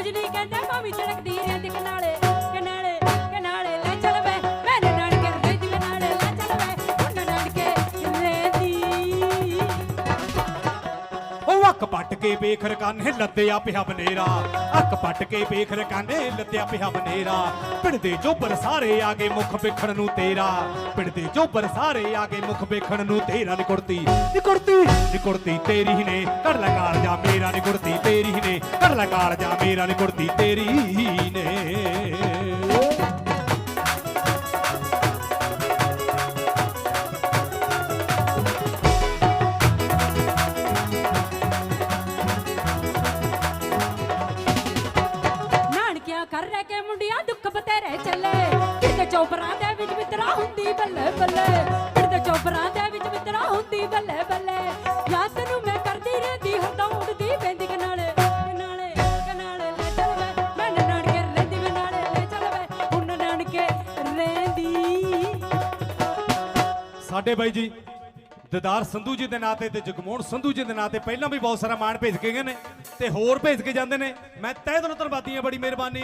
तुझे नहीं कहना मामी झड़क ਅੱਖ ਪੱਟ ਕੇ ਵੇਖ ਰਕਾਨੇ ਲੱਦਿਆ ਪਿਆ ਬਨੇਰਾ। ਅੱਖ ਪੱਟ ਕੇ ਵੇਖ ਰਕਾਨੇ ਲੱਦਿਆ ਪਿਆ ਬਨੇਰਾ। ਪਿੰਡ ਦੇ ਜੋਬਰ ਸਾਰੇ ਆ ਗਏ ਮੁਖ ਵੇਖਣ ਨੂੰ ਤੇਰਾ। ਪਿੰਡ ਦੇ ਜੋਬਰ ਸਾਰੇ ਆ ਗਏ ਮੁਖ ਵੇਖਣ ਨੂੰ ਤੇਰਾ। ਨਿਕੁੜਤੀ ਨਿਕੁੜਤੀ ਨਿਕੁੜਤੀ ਤੇਰੀ ਹੀ ਨੇ। ਕਰ ਲੈ ਕਾਲਜਾ ਮੇਰਾ, ਨਿਕੁੜਤੀ ਤੇਰੀ ਹੀ ਨੇ। ਕਰ ਲੈ ਕਾਲਜਾ ਮੇਰਾ, ਨਿਕੁੜਤੀ ਤੇਰੀ ਹੀ ਨੇ। ਘਰ ਰਹਿ ਕੇ ਮੁੰਡਿਆਂ ਦੁੱਖ ਬਤੇਰੇ ਚੱਲੇ। ਕਿਤੇ ਚੌਪਰਾਂ ਦੇ ਵਿੱਚ ਮਿੱਤਰਾ ਹੁੰਦੀ ਬੱਲੇ ਬੱਲੇ। ਕਿਤੇ ਚੌਪਰਾਂ ਦੇ ਵਿੱਚ ਮਿੱਤਰਾ ਹੁੰਦੀ ਬੱਲੇ ਬੱਲੇ। ਯਾਦ ਨੂੰ ਮੈਂ ਕਰਦੀ ਰਹਿੰਦੀ ਹਰਦਮ ਉੱਡਦੀ ਪੈਂਦੀ, ਕਨਾਲੇ ਕਨਾਲੇ ਕਨਾਲੇ ਲੈ ਚੱਲ ਵੇ ਮੈਂ ਨਾਨਕੇ ਰਹਿੰਦੀ ਵੇ ਨਾਲੇ ਲੈ ਚੱਲ ਵੇ ਹੁਣ ਨਾਨਕੇ ਰਹਿੰਦੀ। ਸਾਡੇ ਬਾਈ ਜੀ ਦਦਾਰ ਸੰਧੂ ਜੀ ਦੇ ਨਾਂ ਤੇ ਤੇ ਜਗਮੋਹਨ ਸੰਧੂ ਜੀ ਦੇ ਨਾਂ ਤੇ ਪਹਿਲਾਂ ਵੀ ਬਹੁਤ ਸਾਰਾ ਮਾਣ ਭੇਜ ਕੇ ਗਏ ਨੇ ਤੇ ਹੋਰ ਭੇਜ ਕੇ ਜਾਂਦੇ ਨੇ। ਮੈਂ ਤਹਿ ਦਿਲੋਂ ਧੰਨਵਾਦੀ ਹਾਂ, ਬੜੀ ਮਿਹਰਬਾਨੀ।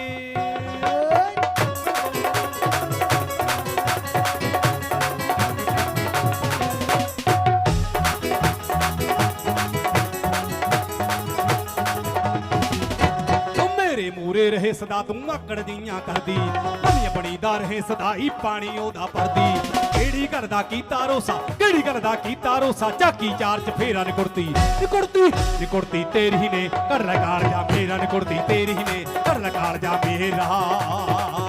ਮੇਰੇ ਰਹੇ ਸਦਾ ਤੂੰ ਆਕੜ ਦੀਆਂ ਕਰਦੀ। ਬਣੀ ਬਣੀ ਦਾ ਰਹੇ ਸਦਾ ਹੀ ਪਾਣੀ ਉਹਦਾ ਪਰਦੀ ਕਿਹੜੀ ਘਰ ਦਾ ਕੀਤਾ ਰੋਸਾ, ਕਿਹੜੀ ਘਰ ਦਾ ਕੀਤਾ ਰੋਸਾ ਝਾਕੀ ਚਾਰ ਚ ਫੇਰਾ ਨੀ ਕੁੜਤੀ ਨਿਕੁੜਤੀ ਨਿਕੁੜਤੀ ਤੇਰੀ ਨੇ, ਘਰ ਲਗਾਲ ਜਾ ਨੇ ਕੁੜਤੀ ਤੇਰੀ ਨੇ, ਘਰ ਲਗਾਲ ਜਾ ਮੇਰਾ।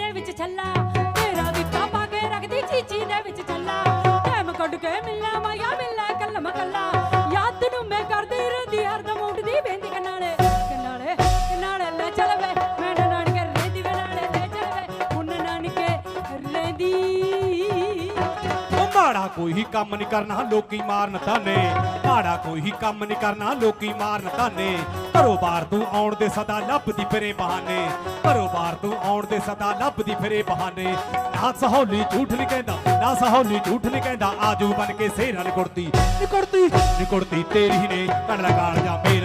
ਦੇ ਵਿੱਚ ਛੱਲਾ। ਤੇਰਾ ਦਿੱਤਾ ਪਾ ਕੇ ਰੱਖਦੀ, ਚੀਚੀ ਦੇ ਵਿੱਚ ਛੱਲਾ। ਟਾਈਮ ਕੱਢ ਕੇ ਮਿਲਣਾ ਮਾਇਆ ਮਿਲਣਾ ਕੱਲਮ ਕੱਲਾ। ਯਾਦ ਨੂੰ ਮੈਂ ਕਰਦੀ ਰਹਿੰਦੀ ਹਰਦਮ ਉਹ ਕੋਈ ਕੰਮ ਨਹੀਂ ਕਰਨਾ, ਲੋਕੀ ਮਾਰਨ ਤਾਨੇ ਮਾੜਾ ਕੋਈ ਕੰਮ ਨਹੀਂ ਕਰਨਾ, ਲੋਕੀ ਮਾਰਨ ਤਾਨੇ ਘਰੋਂ ਬਾਹਰ ਤੂੰ ਆਉਣ ਦੇ ਸਦਾ ਲੱਭਦੀ ਫਿਰੇ ਬਹਾਨੇ। ਘਰੋਂ ਬਾਹਰ ਤੂੰ ਆਉਣ ਦੇ ਸਦਾ ਲੱਭਦੀ ਫਿਰੇ ਬਹਾਨੇ। ਨਾ ਸਹੌਲੀ ਝੂਠ ਨਹੀਂ ਕਹਿੰਦਾ, ਨਾ ਸਹੌਲੀ ਝੂਠ ਨਹੀਂ ਕਹਿੰਦਾ, ਆਜੂ ਬਣ ਕੇ ਸੇਰਾ ਨਿਕੁੜਤੀ। ਨਿਕੁੜਤੀ ਨਿਕੁੜਤੀ ਤੇਰੀ ਨੇ ਕਣ ਲਗਾਲ ਜਾ ਮੇਰਾ।